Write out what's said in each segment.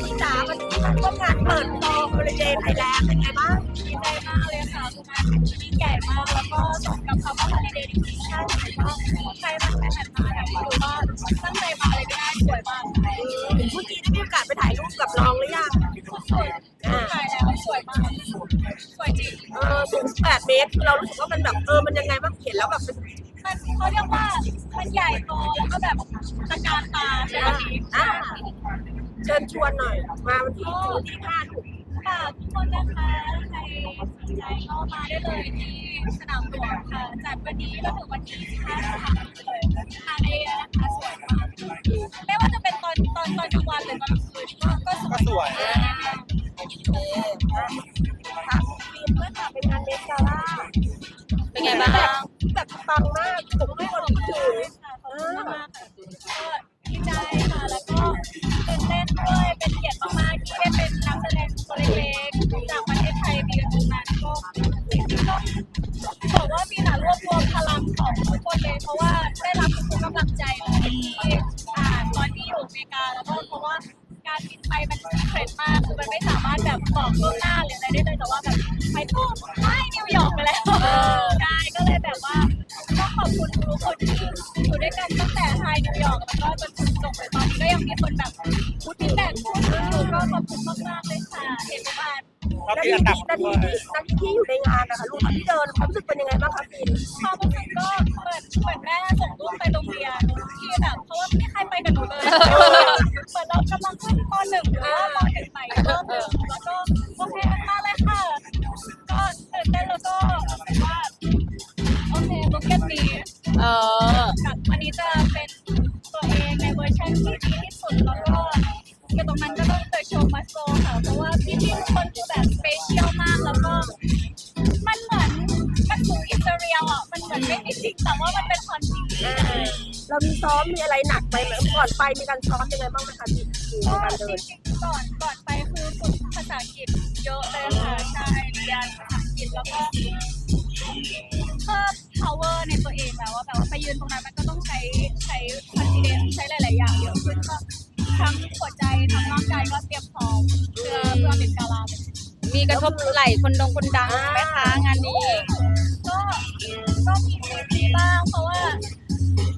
พี่จ๋าวันนี้มาร่วมงานเปิดตัวบริเวณไทยแลนด์เป็นไงบ้างดีใจมากเลยค่ะทุกงานยิ่งใหญ่มากแล้วก็สมกับคำว่า holiday destination ก็ใครมาแผ่นมาเนี่ยถือว่าตั้งใจมาเลยก็ได้สวยมากเมื่อกี้ได้มีโอกาสไปถ่ายรูปกับน้องหรือยังสวยถ่ายแล้วสวยมากสวยจริงเออสูง8เมตรคือเรารู้สึกว่ามันแบบเออมันยังไงบ้างเห็นแล้วแบบมันเขาเรียกว่ามันใหญ่โตแล้วก็แบบตะการตาใช่ไหมอ่า เชิญชวนหน่อย มาวันที่ถึงวันที่ห้าถูกฝากทุกคนนะคะใครสนใจก็มาได้เลยที่สนามหลวงค่ะ จัดวันนี้จนถึงวันที่25สิงหาคมเลยทางเอนะคะสวยมากไม่ว่าจะเป็นตอนตอนตอนกลางวันหรือตอนกลางคืนก็ก็สวยสวย โอเค ตอนที่อยู่อเมริกาแล้วก็เพราะว่าการบินไปมันซีเครตมากคือมันไม่สามารถแบบบอกล่วงหน้าหรืออะไรได้เลยแต่ว่าแบบไปปุ๊บไปนิวยอร์กไปแล้วใช่ก็เลยแบบว่าต้องขอบคุณทุกคนที่อยู่ด้วยกันตั้งแต่ไทยนิวยอร์กแล้วก็จนถึงจบเลยตอนนี้ก็ยังมีคนแบบพูดที่แบ่งพูดถึงอยู่ก็ขอบคุณมากๆเลยค่ะเห็นไหมเรานาติทีดอันดับนาทีนาทีที่อยู่ในงานนะคะลูกที่เดินความรู้สึกเป็นยังไงบ้างคะฟิล์มความรู้สึกก็เหมือนเหมือนแม่ากแล้วก็ มันเหมือนมันคืออิสราเอลอะมันเหมือนไม่มีจริงแต่ว่ามันเป็นความจริงเรามีซ้อมมีอะไรหนักไปไหมก่อนไปมีการซ้อมยังไงบ้างไหมคะที่ในก็การจเดินริงๆก่อนก่อนไปคือฝึกภาษาอังกฤษเยอะเลยค่ะใช่เรียนภาษาอังกฤษแล้วก็เพิ่ม power ในตัวเองแล้วว่าแบบว่าไปยืนตรงนั้นมันก็ต้องใช้ใช้ confidence ใช้หลายๆอย่างเยอะขึ้นก็ทั้งหัวใจทั้งร่างกายก็เตรียมพร้อมเพื่อเพื่อเป็นกาลาเป็น มีกระทบไหลคนดงคนดังไหมคะงานนี้ก็ก็มีมีบ้างเพราะว่า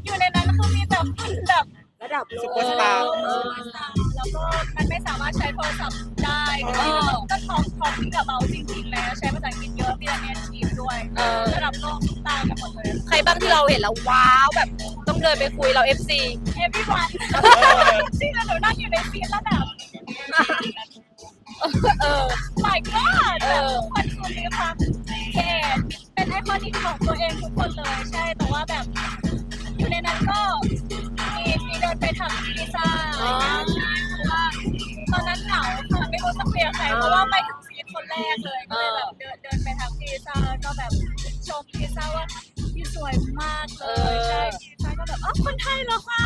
อยู่ในนั้นคือมีแต่คนแบบระดับซุปเปอร์สตาร์เออแล้วก็มันไม่สามารถใช้โทรศัพท์ได้ก็ก็ท้องท้องที่กับเราจริงๆแล้วใช้ภาษาอังกฤษเยอะมีแต่เนทีฟด้วยเออระดับโลกตามกันหมดเลยใครบ้างที่เราเห็นแล้วว้าวแบบต้องเดินไปคุยเรา FC everyone จริงๆหนูนั่งอยู่ในซีนแล้วแบบ เออ my god แบบทุกคนคือมีความเท่เป็นไอคอนิกของตัวเองทุกคนเลยใช่ แต่ว่าแบบ อยู่ในนั้นก็มีมีเดินไปทำพิซซ่าอะไรอย่างเงี้ยใช่เพราะว่าตอนนั้นเหงาค่ะไม่รู้จะคุยกับใครเพราะว่าไปถึงซีนคนแรกเลยก็เลยแบบเดินเดินไปทำพิซซ่าก็แบบชมพิซซ่าว่าพี่สวยมากเลยใช่พิซซ่าก็แบบอ๋อคนไทยเหรอคะ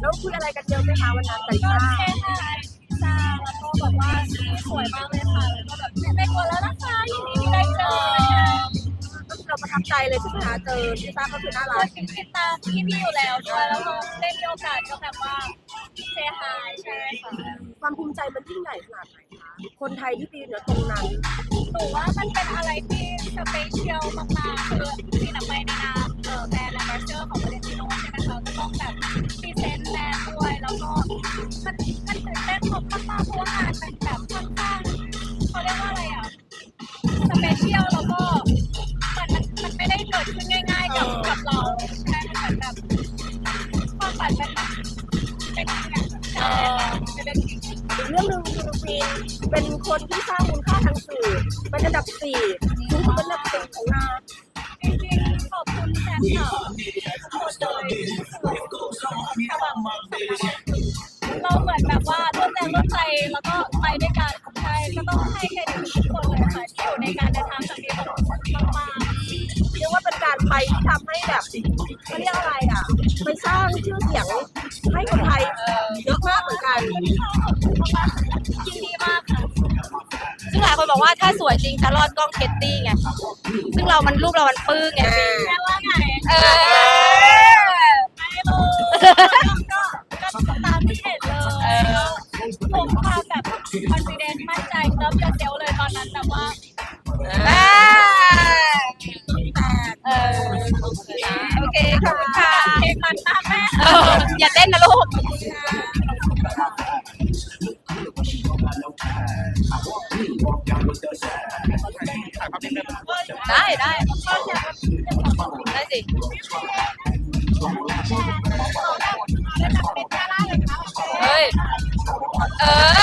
แล้วคุยอะไรกันเยอะไหมคะวันนั้นแต่ก็ว่าแค่ทายพิซซ่า แล้วก็บอกว่าสวยมากเลยค่ะแล้วก็แบบไม่กลัวแล้วนะคะยินดีที่ได้เจอเราประทับใจเลยใช่ไหมคะเจอที่ทราก็คือน่ารารักติดตามพี่พี่อยู่แล้วด้วยแล้วก็ได้มีโอกาสก็แบบว่าเซฮายใช่ค่ะความภูมิใจมันยิ่งใหญ่ขนาดไหนคะคนไทยที่ไปอยู่ในตรงนั้นหนูว่ามันเป็นอะไรที่สเปเชียลมากๆคือที่นำไปในนามแบรนด์แลมเบร์เชอร์ของประเทศจีนใช่ไหมคะก็ต้องแบบพรีเซนต์แบรนด์ แล้วก็มันมันตื่นเต้นมากๆเพราะว่างานมันแบบค่อนข้างเขาเรียกว่าอะไรอะสเปเชียลแล้วก็มันมันมันไม่ได้เกิดขึ้นง่ายๆกับกับเราใช่มันเหมแบบความฝันเป็นแบบเป็นอย่างใช่ค่ะเป็นจริง อีกเรื่องหนึ่งคือฟิล์มเป็นคนที่สร้างมูลค่าทางสื่อเป็นอันดับสี่คือเป็นอันดับสี่ของงานจริงๆขอบคุณแฟนคลับ เรียกว่าเป็นการไปที่ทำให้แบบเขาเรียกอะไรอะไปสร้างชื่อเสียงให้คนไทยเยอะมากเหมือนกันๆขอบคุณมากๆยินดีมากค่ะซึ่งหลายคนบอกว่าถ้าสวยจริงจะรอดกล้องเคตตี้ไงซึ่งเรามันรูปเรามันปึ้งไงพี่แค่ว่าไงเออไม่รู้ก็ก็ตามที่เห็นเลยความแบบ confidence มั่นใจเริ่มจะเซลเลยตอนนั้นแบบว่า ได้ได้ได้สิเฮ้ยเออ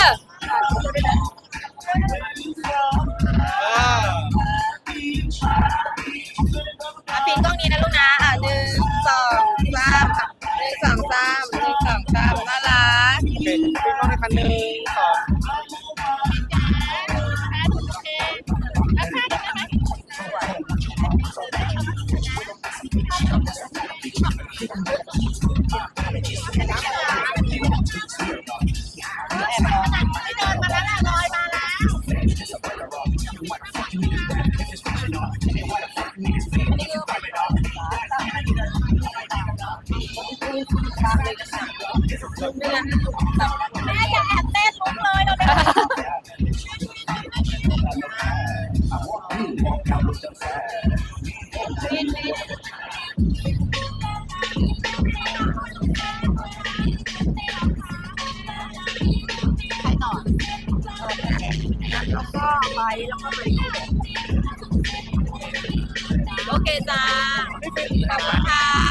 หนึ่งสอง แม่อย่าแอบเต้นลุกเลยเราเดี๋ยวแล้วก็ไปแล้วก็ไปโอเคจ้าขอบคุณค่ะ